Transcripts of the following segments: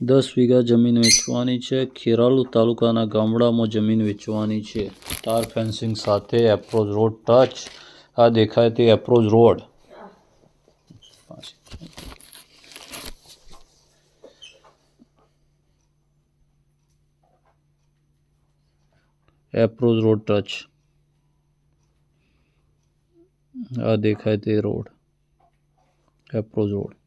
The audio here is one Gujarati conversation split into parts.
દસ વીઘા જમીન વેચવાની છે. ખેરાલુ તાલુકાના ગામડામાં જમીન વેચવાની છે. તાર ફેન્સિંગ સાથે એપ્રોચ રોડ ટચ આ દેખાય તે approach road. Approach road touch આ દેખાય તે રોડ. Approach road.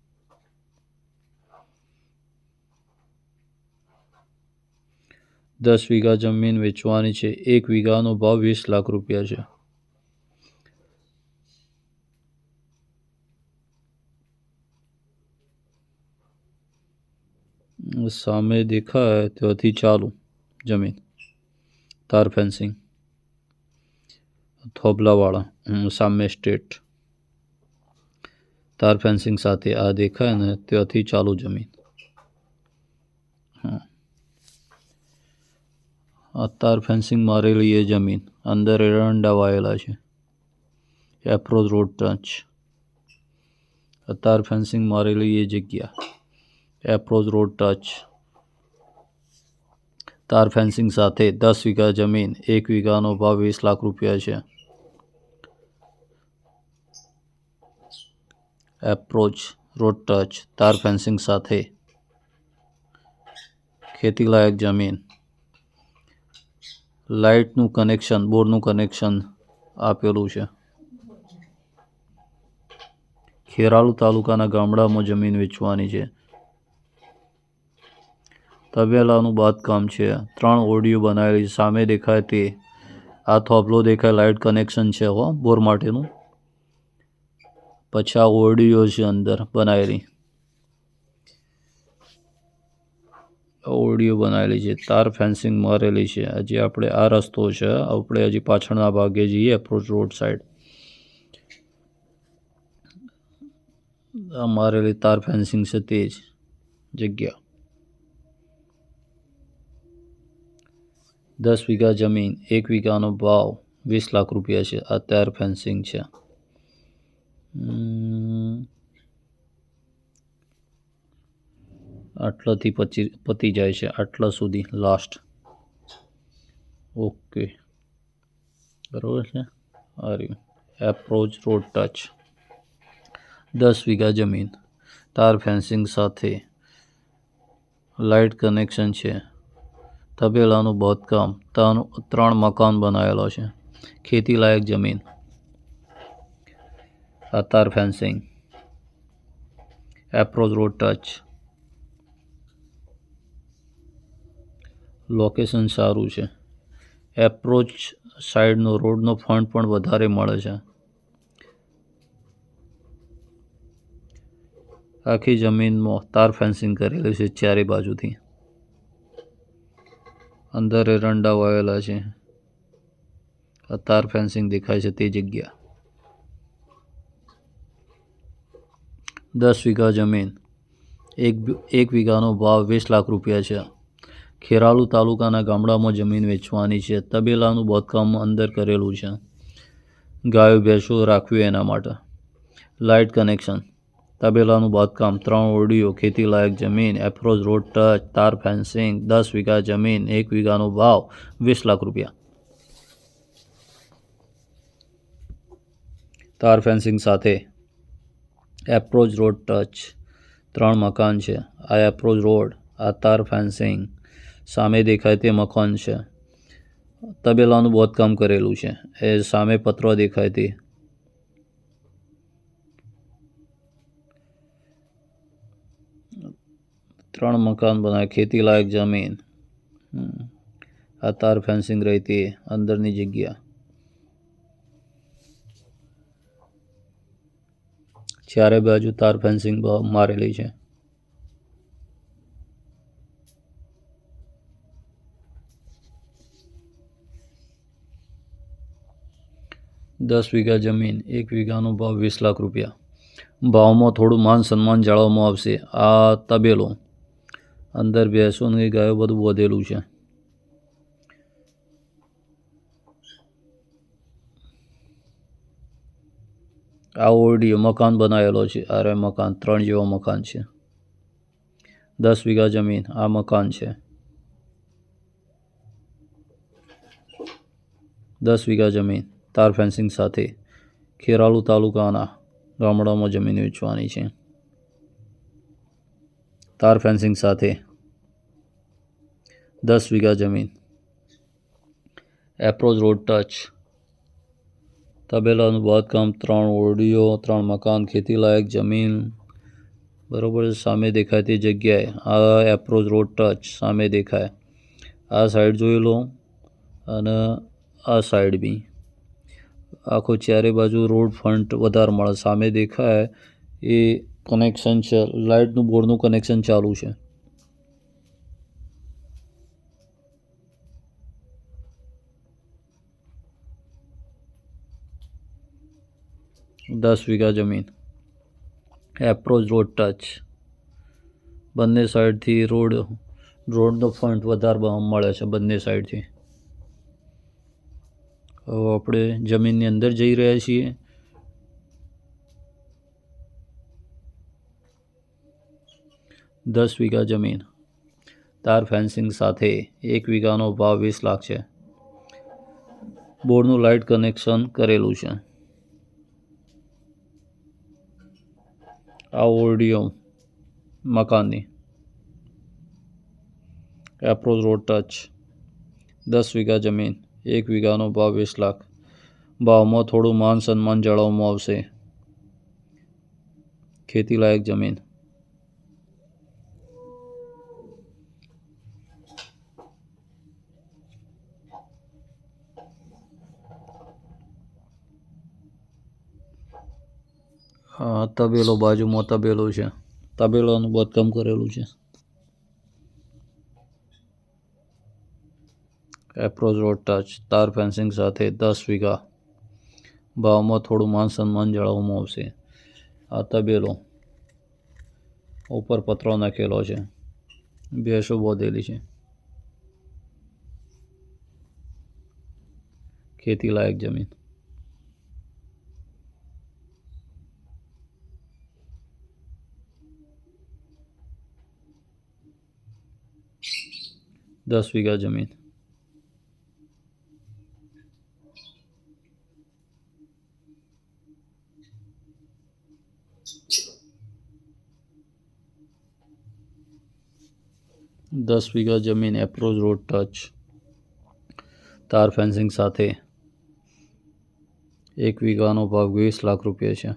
દસ વીઘા જમીન વેચવાની છે. એક વીઘાનો ભાવ વીસ લાખ રૂપિયા છે. સામે દેખાય ત્યાંથી ચાલુ જમીન. તાર ફેન્સિંગ. થોબલાવાળા હમ, સામે સ્ટેટ. તાર ફેન્સિંગ સાથે આ દેખાય ને ત્યાંથી ચાલુ જમીન. આ તાર ફેન્સિંગ મારેલી એ જમીન. અંદર એરંડા વાયેલા છે. એપ્રોચ રોડ ટચ આ તાર ફેન્સિંગ મારેલી એ જગ્યા. એપ્રોચ રોડ ટચ તાર ફેન્સિંગ સાથે દસ વીઘા જમીન, એક વીઘાનો ભાવ વીસ લાખ રૂપિયા છે. એપ્રોચ રોડ ટચ તાર ફેન્સિંગ સાથે ખેતીલાયક જમીન. લાઇટનું કનેક્શન, બોરનું કનેક્શન આપેલું છે. ખેરાલુ તાલુકાના ગામડામાં જમીન વેચવાની છે. તબેલાનું બાંધકામ છે. ત્રણ ઓડિયો બનાવેલી છે. સામે દેખાય તે આ થોપલો દેખાય, લાઇટ કનેક્શન છે હો, બોર માટેનું. પછી આ ઓડિયો છે અંદર બનાવેલી. ઓડિયો બનાવેલી છે, તાર ફેન્સિંગ મારેલી છે. હજી આપણે આ રસ્તો છે, આપણે હજી પાછળના ભાગે જઈએ એપ્રોચ રોડ સાઈડ આ મારેલી તાર ફેન્સિંગ છે તે જ જગ્યા. દસ વીઘા જમીન, એક વીઘાનો ભાવ વીસ લાખ રૂપિયા છે. આ તાર ફેન્સિંગ છે. આટલાથી પચી પતી જાય છે, આટલા સુધી લાસ્ટ ઓકે બરાબર છે? આ એપ્રોચ રોડ ટચ દસ વીઘા જમીન. તાર ફેન્સિંગ સાથે. લાઇટ કનેક્શન છે. તબેલાનું બાંધકામ. ત્રણ ત્રણ મકાન બનાવેલો છે. ખેતીલાયક જમીન. આ તાર fencing approach road touch location સારું છે. એપ્રોચ સાઈડનો રોડનો ફંડ પણ વધારે મળે છે. આખી જમીનમાં તાર ફેન્સિંગ કરેલી છે ચારે બાજુથી. અંદર એરંડા વાવેલા છે. આ તાર ફેન્સિંગ દેખાય છે તે જગ્યા. દસ વીઘા જમીન. એક એક વીઘાનો ભાવ વીસ લાખ રૂપિયા છે. ખેરાલુ તાલુકાના ગામડામાં જમીન વેચવાની છે. તબેલાનું બાંધકામ અંદર કરેલું છે. ગાયો, ભેંસો રાખવી એના માટે. Light connection. તબેલાનું બાંધકામ, ત્રણ ઓરડીઓ, ખેતીલાયક જમીન, એપ્રોચ રોડ ટચ, તાર ફેન્સિંગ, દસ વીઘા જમીન, એક વીઘાનો ભાવ વીસ લાખ રૂપિયા. તાર ફેન્સિંગ સાથે એપ્રોચ રોડ ટચ. ત્રણ મકાન છે. આ એપ્રોચ રોડ, આ તાર ફેન્સિંગ સામે દેખાય તે મકાન છે. તબેલાનું બાંધકામ કરેલું છે. એ સામે પત્ર દેખાય તે. ત્રણ મકાન બનાવ્યા. ખેતી લાયક જમીન. આ તાર ફેન્સિંગ રહી હતી અંદરની જગ્યા. ચારે બાજુ તાર ફેન્સિંગ મારેલી છે. દસ વીઘા જમીન, એક વીઘાનો ભાવ વીસ લાખ રૂપિયા. ભાવમાં થોડું માન સન્માન જાળવવામાં આવશે. આ તબેલો અંદર ભેંસો ને ગાયો બધું વધેલું છે. આ ઓરડીઓ મકાન બનાવેલો છે. અરે મકાન ત્રણ જેવો મકાન છે. દસ વીઘા જમીન આ મકાન છે. દસ વીઘા જમીન. તાર ફેન્સિંગ સાથે ખેરાલુ તાલુકાના ગામડામાં જમીન વેચવાની છે. તાર ફેન્સિંગ સાથે દસ વીઘા જમીન. Approach road touch. તબેલાનું બાંધકામ, ત્રણ ઓરડીઓ, ત્રણ મકાન, ખેતીલાયક જમીન. બરાબર સામે દેખાય તે જગ્યાએ. આ એપ્રોચ રોડ ટચ સામે દેખાય. આ સાઈડ જોઈ લો અને આ સાઈડ બી. આખો ચારે બાજુ રોડ ફ્રન્ટ વધારે મળે. સામે દેખાય એ કનેક્શન છે. લાઇટનું બોર્ડનું કનેક્શન ચાલુ છે. દસ વીઘા જમીન. એપ્રોચ રોડ ટચ બંને સાઈડથી રોડ, રોડનો ફ્રન્ટ વધારે મળે છે બંને સાઈડથી આપણે જમીનની અંદર જઈ રહ્યા છીએ. દસ વીઘા જમીન. તાર ફેન્સિંગ સાથે એક વીઘાનો ભાવ વીસ લાખ છે. બોર્ડનું લાઇટ કનેક્શન કરેલું છે. આ ઓરડીઓ મકાનની. Approach road touch. દસ વીઘા જમીન. એક વીઘાનો ભાવ વીસ લાખ. ભાવમાં થોડું માન સન્માન જાળવવામાં આવશે. ખેતીલાયક જમીન. તબેલો બાજુમાં તબેલો છે. તબેલાનું બધકામ કરેલું છે. એપ્રોચ રોડ ટચ તાર ફેન્સિંગ સાથે દસ વીઘા ભાવમાં થોડું માન સન્માન જાળવવામાં આવશે આ તબેલો ઉપર પતરો નાખેલો છે ભેંસો બોધેલી છે ખેતી લાયક જમીન દસ વીઘા જમીન દસ વીઘા જમીન એપ્રોચ રોડ ટચ તાર ફેન્સિંગ સાથે એક વીઘાનો ભાવ વીસ લાખ રૂપિયા છે.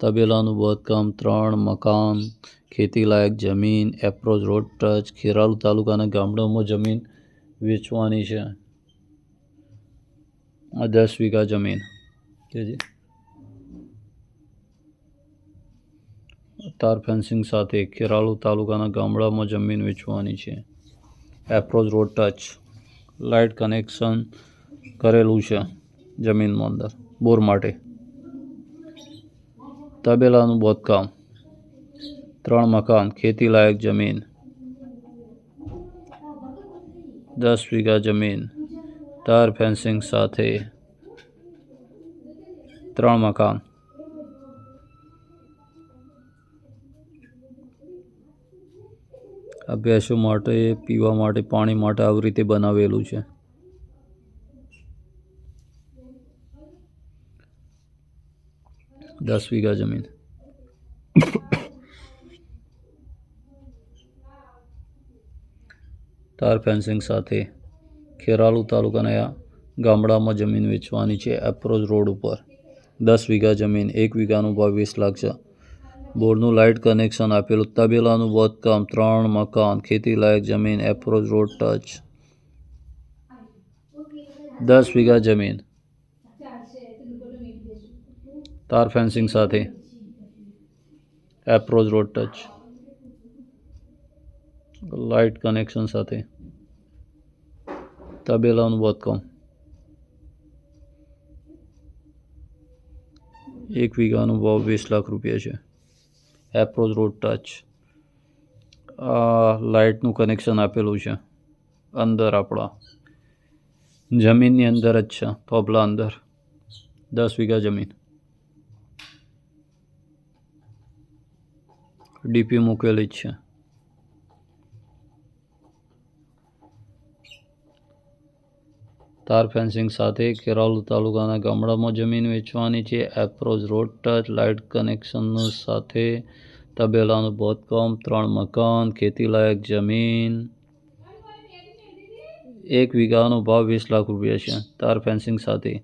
તબેલાનું બાંધકામ, ત્રણ મકાન ખેતીલાયક જમીન એપ્રોચ રોડ ટચ ખેરાલુ તાલુકાના ગામડામાં જમીન વેચવાની છે. આ દસ વીઘા જમીન. કે તાર ફેન્સિંગ સાથે ખેરાલુ તાલુકાના ગામડામાં જમીન વેચવાની છે. Approach road touch light connection કરેલું છે જમીનમાં અંદર. બોર માટે. તબેલાનું બોધકામ. ત્રણ મકાન, ખેતીલાયક જમીન. દસ વીઘા જમીન. તાર ફેન્સિંગ સાથે. ત્રણ મકાન. આ ભેંસો માટે, પીવા માટે, પાણી માટે આવી રીતે બનાવેલું છે. દસ વીઘા જમીન. તાર ફેન્સિંગ સાથે ખેરાલુ તાલુકાના ગામડામાં જમીન વેચવાની છે એપ્રોચ રોડ ઉપર. દસ વીઘા જમીન, એક વીઘાનું ભાવ વીસ લાખ છે. બોર્ડનું લાઇટ કનેક્શન આપેલું તબેલાનું બાંધકામ ત્રણ મકાન ખેતીલાયક જમીન, એપ્રોચ રોડ ટચ. દસ વીઘા જમીન. તાર ફેન્સિંગ સાથે. Approach road touch. Light connection સાથે. તબેલાનું બાંધકામ એક વીઘાનો ભાવ વીસ લાખ રૂપિયા છે. એપ્રોચ રોડ ટચ લાઇટનું કનેક્શન આપેલું છે. અંદર આપણા. જમીનની અંદર જ છે. થોભલા અંદર. દસ વીઘા જમીન. ડીપી મૂકેલી જ છે. તાર ફેન્સિંગ સાથે ખેરાલુ તાલુકાના ગામડામાં જમીન વેચવાની છે. એપ્રોચ રોડ, ટચ લાઇટ કનેક્શનનું સાથે તબેલાનું બોધકામ, ત્રણ મકાન, ખેતીલાયક જમીન. એક વીઘાનો ભાવ વીસ લાખ રૂપિયા છે. તાર ફેન્સિંગ સાથે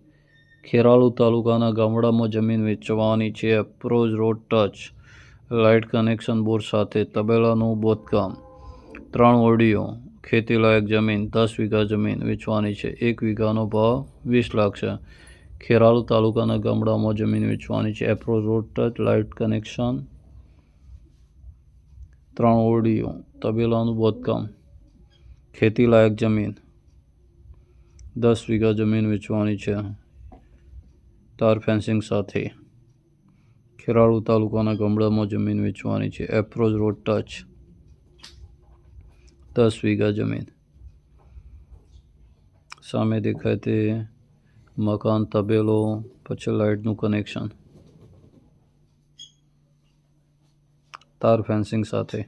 ખેરાલુ તાલુકાના ગામડામાં જમીન વેચવાની છે. Approach road, touch light connection bore સાથે તબેલાનું બાંધકામ. ત્રણ ઓરડીઓ, ખેતીલાયક જમીન, દસ વીઘા જમીન વેચવાની છે. એક વીઘાનો ભાવ વીસ લાખ છે. ખેરાલુ તાલુકાના ગામડામાં જમીન વેચવાની છે. Approach road touch light connection ત્રણ ઓરડીઓ, તબેલાનું બોધકામ. ખેતીલાયક જમીન. દસ વીઘા જમીન વેચવાની છે. તાર ફેન્સિંગ સાથે. ખેરાળુ તાલુકાના ગામડામાં જમીન વેચવાની છે. એપ્રોચ રોડ ટચ દસ વીઘા જમીન સામે દેખાય તે મકાન તબેલો પછી લાઇટનું કનેક્શન તાર ફેન્સિંગ સાથે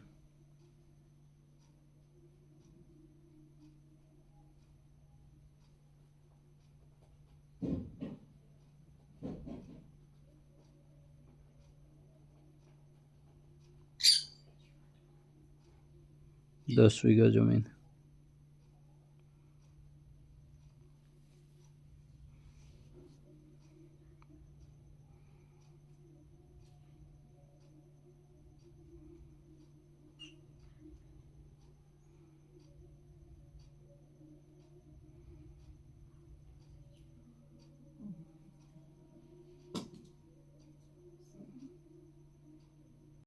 દસ વીઘા જમીન